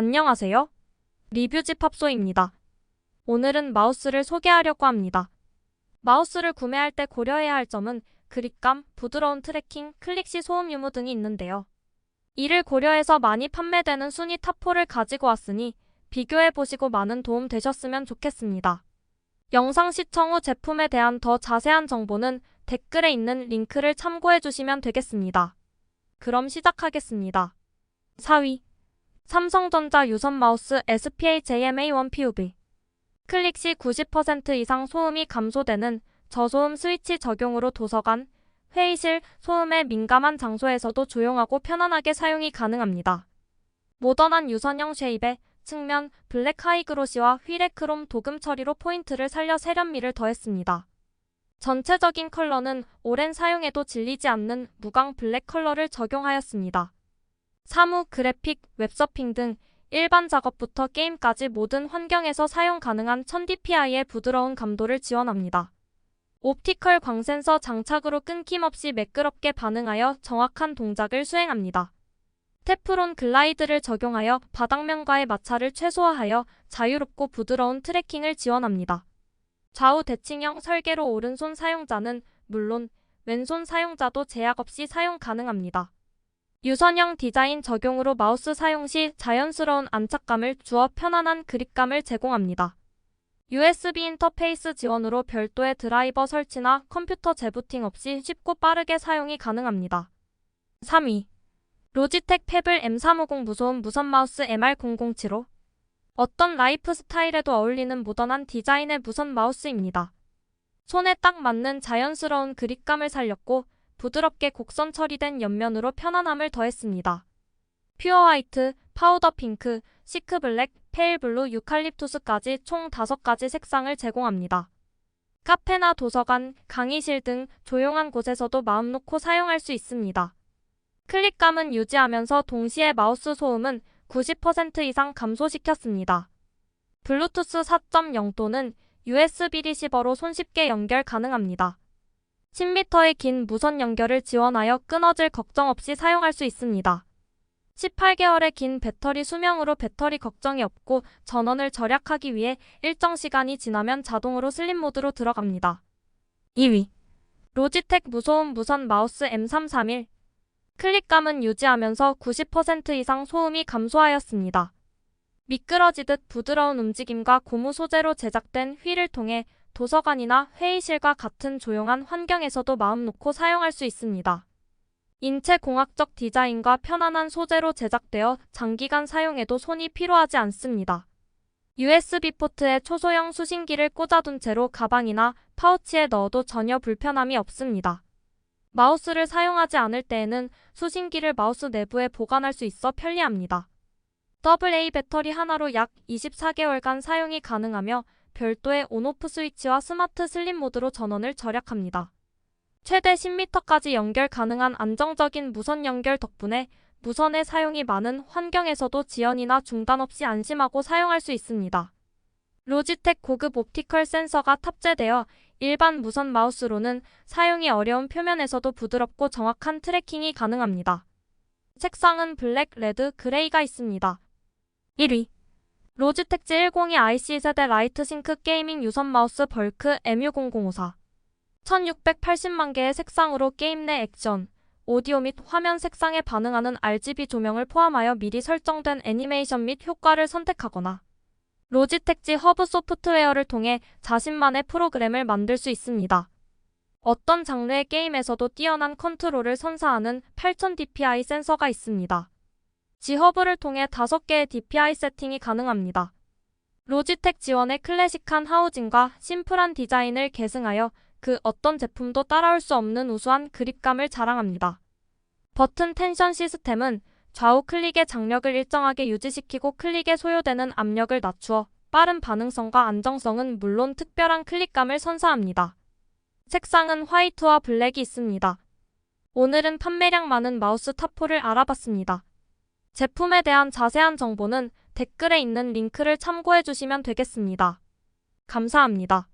안녕하세요. 리뷰집 합소입니다. 오늘은 마우스를 소개하려고 합니다. 마우스를 구매할 때 고려해야 할 점은 그립감, 부드러운 트래킹, 클릭 시 소음 유무 등이 있는데요. 이를 고려해서 많이 판매되는 순위 탑4를 가지고 왔으니 비교해 보시고 많은 도움 되셨으면 좋겠습니다. 영상 시청 후 제품에 대한 더 자세한 정보는 댓글에 있는 링크를 참고해 주시면 되겠습니다. 그럼 시작하겠습니다. 4위 삼성전자 유선 마우스 SPA-JMA1 PUV 클릭 시 90% 이상 소음이 감소되는 저소음 스위치 적용으로 도서관, 회의실, 소음에 민감한 장소에서도 조용하고 편안하게 사용이 가능합니다. 모던한 유선형 쉐입에 측면, 블랙 하이그로시와 휠의 크롬 도금 처리로 포인트를 살려 세련미를 더했습니다. 전체적인 컬러는 오랜 사용에도 질리지 않는 무광 블랙 컬러를 적용하였습니다. 사무, 그래픽, 웹서핑 등 일반 작업부터 게임까지 모든 환경에서 사용 가능한 1000dpi의 부드러운 감도를 지원합니다. 옵티컬 광센서 장착으로 끊김없이 매끄럽게 반응하여 정확한 동작을 수행합니다. 테프론 글라이드를 적용하여 바닥면과의 마찰을 최소화하여 자유롭고 부드러운 트래킹을 지원합니다. 좌우 대칭형 설계로 오른손 사용자는 물론 왼손 사용자도 제약 없이 사용 가능합니다. 유선형 디자인 적용으로 마우스 사용 시 자연스러운 안착감을 주어 편안한 그립감을 제공합니다. USB 인터페이스 지원으로 별도의 드라이버 설치나 컴퓨터 재부팅 없이 쉽고 빠르게 사용이 가능합니다. 3위 로지텍 페블 M350 무소음 무선 마우스 MR007호 어떤 라이프 스타일에도 어울리는 모던한 디자인의 무선 마우스입니다. 손에 딱 맞는 자연스러운 그립감을 살렸고 부드럽게 곡선 처리된 옆면으로 편안함을 더했습니다. 퓨어 화이트, 파우더 핑크, 시크 블랙, 페일 블루, 유칼립투스까지 총 5가지 색상을 제공합니다. 카페나 도서관, 강의실 등 조용한 곳에서도 마음 놓고 사용할 수 있습니다. 클릭감은 유지하면서 동시에 마우스 소음은 90% 이상 감소시켰습니다. 블루투스 4.0 또는 USB 리시버로 손쉽게 연결 가능합니다. 10m의 긴 무선 연결을 지원하여 끊어질 걱정 없이 사용할 수 있습니다. 18개월의 긴 배터리 수명으로 배터리 걱정이 없고 전원을 절약하기 위해 일정 시간이 지나면 자동으로 슬립 모드로 들어갑니다. 2위 로지텍 무소음 무선 마우스 M331 클릭감은 유지하면서 90% 이상 소음이 감소하였습니다. 미끄러지듯 부드러운 움직임과 고무 소재로 제작된 휠을 통해 도서관이나 회의실과 같은 조용한 환경에서도 마음 놓고 사용할 수 있습니다. 인체 공학적 디자인과 편안한 소재로 제작되어 장기간 사용해도 손이 피로하지 않습니다. USB 포트에 초소형 수신기를 꽂아둔 채로 가방이나 파우치에 넣어도 전혀 불편함이 없습니다. 마우스를 사용하지 않을 때에는 수신기를 마우스 내부에 보관할 수 있어 편리합니다. AA 배터리 하나로 약 24개월간 사용이 가능하며 별도의 온오프 스위치와 스마트 슬립 모드로 전원을 절약합니다. 최대 10m까지 연결 가능한 안정적인 무선 연결 덕분에 무선의 사용이 많은 환경에서도 지연이나 중단 없이 안심하고 사용할 수 있습니다. 로지텍 고급 옵티컬 센서가 탑재되어 일반 무선 마우스로는 사용이 어려운 표면에서도 부드럽고 정확한 트래킹이 가능합니다. 색상은 블랙, 레드, 그레이가 있습니다. 1위 로지텍 G102 IC 세대 라이트 싱크 게이밍 유선 마우스 벌크 MU0054 1680만 개의 색상으로 게임 내 액션, 오디오 및 화면 색상에 반응하는 RGB 조명을 포함하여 미리 설정된 애니메이션 및 효과를 선택하거나 로지텍 G 허브 소프트웨어를 통해 자신만의 프로그램을 만들 수 있습니다. 어떤 장르의 게임에서도 뛰어난 컨트롤을 선사하는 8000dpi 센서가 있습니다. 지허브를 통해 5개의 DPI 세팅이 가능합니다. 로지텍 지원의 클래식한 하우징과 심플한 디자인을 계승하여 그 어떤 제품도 따라올 수 없는 우수한 그립감을 자랑합니다. 버튼 텐션 시스템은 좌우 클릭의 장력을 일정하게 유지시키고 클릭에 소요되는 압력을 낮추어 빠른 반응성과 안정성은 물론 특별한 클릭감을 선사합니다. 색상은 화이트와 블랙이 있습니다. 오늘은 판매량 많은 마우스 탑4를 알아봤습니다. 제품에 대한 자세한 정보는 댓글에 있는 링크를 참고해 주시면 되겠습니다. 감사합니다.